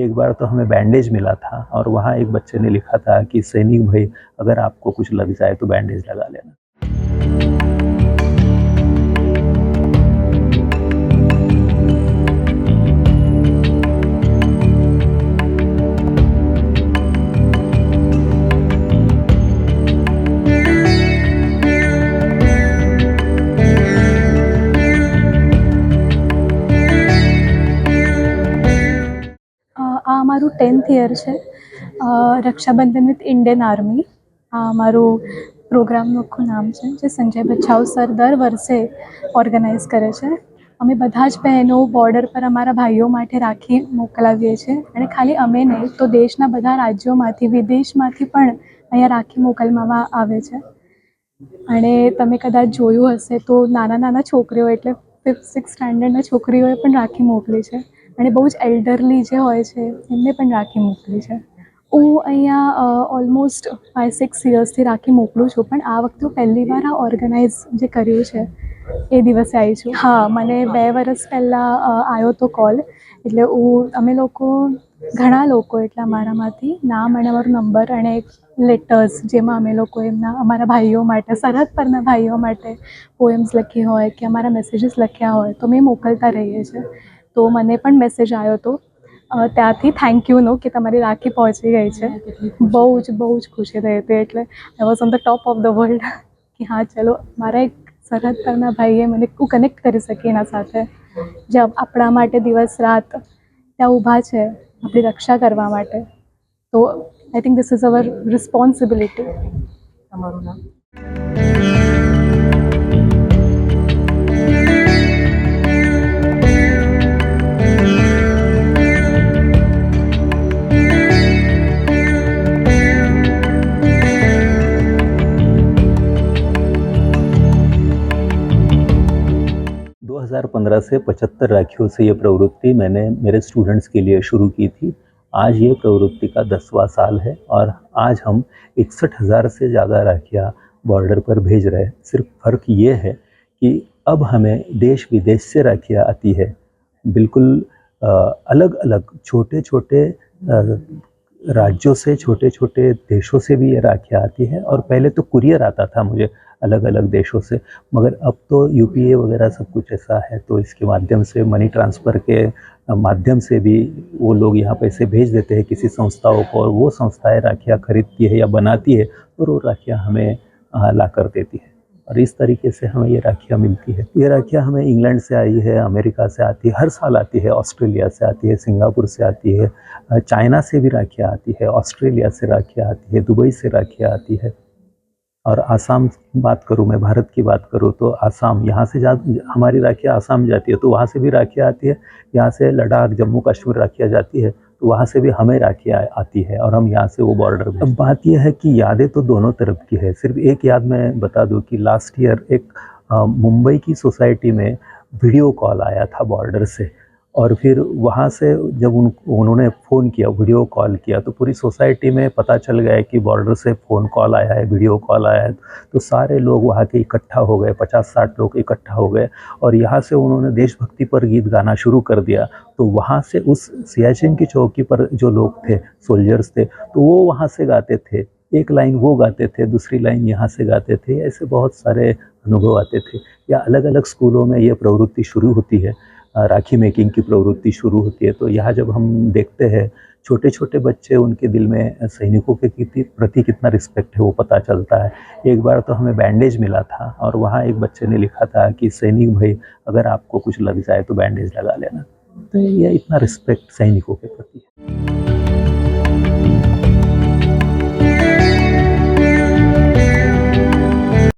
एक बार तो हमें बैंडेज मिला था और वहाँ एक बच्चे ने लिखा था कि, सैनिक भाई, अगर आपको कुछ लग जाए तो बैंडेज लगा लेना। ટેન્થ યર છે. રક્ષાબંધન વિથ ઇન્ડિયન આર્મી આ અમારું પ્રોગ્રામનું આખું નામ છે, જે સંજય બચ્છાવ સર દર વર્ષે ઓર્ગેનાઇઝ કરે છે. અમે બધા જ બહેનો બોર્ડર પર અમારા ભાઈઓ માટે રાખી મોકલાવીએ છીએ. અને ખાલી અમે નહીં, તો દેશના બધા રાજ્યોમાંથી, વિદેશમાંથી પણ અહીંયા રાખી મોકલવામાં આવે છે. અને તમે કદાચ જોયું હશે તો નાના નાના છોકરીઓ એટલે ફિફ્થ સિક્સ સ્ટાન્ડર્ડના છોકરીઓએ પણ રાખી મોકલી છે. અને બહુ જ એલ્ડરલી જે હોય છે, એમને પણ રાખી મોકલી છે. હું અહીંયા ઓલમોસ્ટ ફાઇવ સિક્સ યર્સથી રાખી મોકલું છું, પણ આ વખતે પહેલી વાર આ ઓર્ગેનાઇઝ જે કર્યું છે, એ દિવસે આવી છું. હા, મને બે વર્ષ પહેલાં આવ્યો તો કોલ એટલે હું, અમે લોકો, ઘણા લોકો એટલા અમારામાંથી નામ અને અમારો નંબર અને લેટર્સ જેમાં અમે લોકો એમના, અમારા ભાઈઓ માટે, સરહદ પરના ભાઈઓ માટે પોએમ્સ લખી હોય કે અમારા મેસેજીસ લખ્યા હોય, તો મેં મોકલતા રહીએ છીએ. તો મને પણ મેસેજ આવ્યો હતો ત્યાંથી થેન્ક યુનો કે તમારી રાખી પહોંચી ગઈ છે. બહુ જ બહુ જ ખુશી થઈ હતી. એટલે I was on the top of the world કે હા, ચલો, મારા એક સરહદ પરના ભાઈએ મને હું કનેક્ટ કરી શકી એના સાથે. જે આપણા માટે દિવસ, રાત ત્યાં ઊભા છે આપણી રક્ષા કરવા માટે. તો I think this is our responsibility તમારું નામ? पंद्रह से पचहत्तर राखियों से ये प्रवृत्ति मैंने मेरे स्टूडेंट्स के लिए शुरू की थी। आज ये प्रवृत्ति का दसवां साल है और आज हम इकसठ हज़ार से ज़्यादा राखियाँ बॉर्डर पर भेज रहे हैं। सिर्फ़ फ़र्क ये है कि अब हमें देश विदेश से राखियाँ आती है। बिल्कुल अलग अलग छोटे छोटे राज्यों से छोटे छोटे देशों से भी ये राखियाँ आती है और पहले तो कुरियर आता था मुझे अलग अलग देशों से, मगर अब तो यूपीए वगैरह सब कुछ ऐसा है तो इसके माध्यम से मनी ट्रांसफ़र के माध्यम से भी वो लोग यहाँ पैसे भेज देते हैं किसी संस्थाओं को और वो संस्थाएँ राखियाँ खरीदती है या बनाती है और वो राखियाँ हमें ला कर देती है। और इस तरीके से हमें ये राखियाँ मिलती है। ये राखियाँ हमें इंग्लैंड से आई है, अमेरिका से आती है, हर साल आती है, ऑस्ट्रेलिया से आती है, सिंगापुर से आती है चाइना से भी राखियाँ आती है, ऑस्ट्रेलिया से राखियाँ आती है, दुबई से राखियाँ आती है। और आसाम बात करूँ, मैं भारत की बात करूँ तो आसाम, यहाँ से जा, हमारी राखियाँ आसाम जाती है तो वहाँ से भी राखियाँ आती है, यहाँ से लद्दाख जम्मू कश्मीर राखियाँ जाती है। वहाँ से भी हमें राखी आती है और हम यहाँ से वो बॉर्डर अब बात यह है कि यादें तो दोनों तरफ़ की है। सिर्फ़ एक याद मैं बता दूँ कि लास्ट ईयर एक मुंबई की सोसाइटी में वीडियो कॉल आया था बॉर्डर से। और फिर वहाँ से जब उन, उन्होंने फ़ोन किया, वीडियो कॉल किया तो पूरी सोसाइटी में पता चल गया कि बॉर्डर से फ़ोन कॉल आया है, वीडियो कॉल आया है। तो सारे लोग वहाँ के इकट्ठा हो गए पचास साठ लोग इकट्ठा हो गए और यहाँ से उन्होंने देशभक्ति पर गीत गाना शुरू कर दिया। तो वहाँ से उस सियाचिन की चौकी पर जो लोग थे सोल्जर्स थे तो वो वहाँ से गाते थे। एक लाइन वो गाते थे, दूसरी लाइन यहाँ से गाते थे। ऐसे बहुत सारे अनुभव आते थे। या अलग अलग स्कूलों में ये प्रवृत्ति शुरू होती है। राखी मेकिंग की प्रवृत्ति शुरू होती है। तो यहाँ जब हम देखते हैं छोटे छोटे बच्चे उनके दिल में सैनिकों के प्रति कितना रिस्पेक्ट है वो पता चलता है। एक बार तो हमें बैंडेज मिला था और वहाँ एक बच्चे ने लिखा था कि, सैनिक भाई, अगर आपको कुछ लग जाए तो बैंडेज लगा लेना। तो यह इतना रिस्पेक्ट सैनिकों के प्रति है।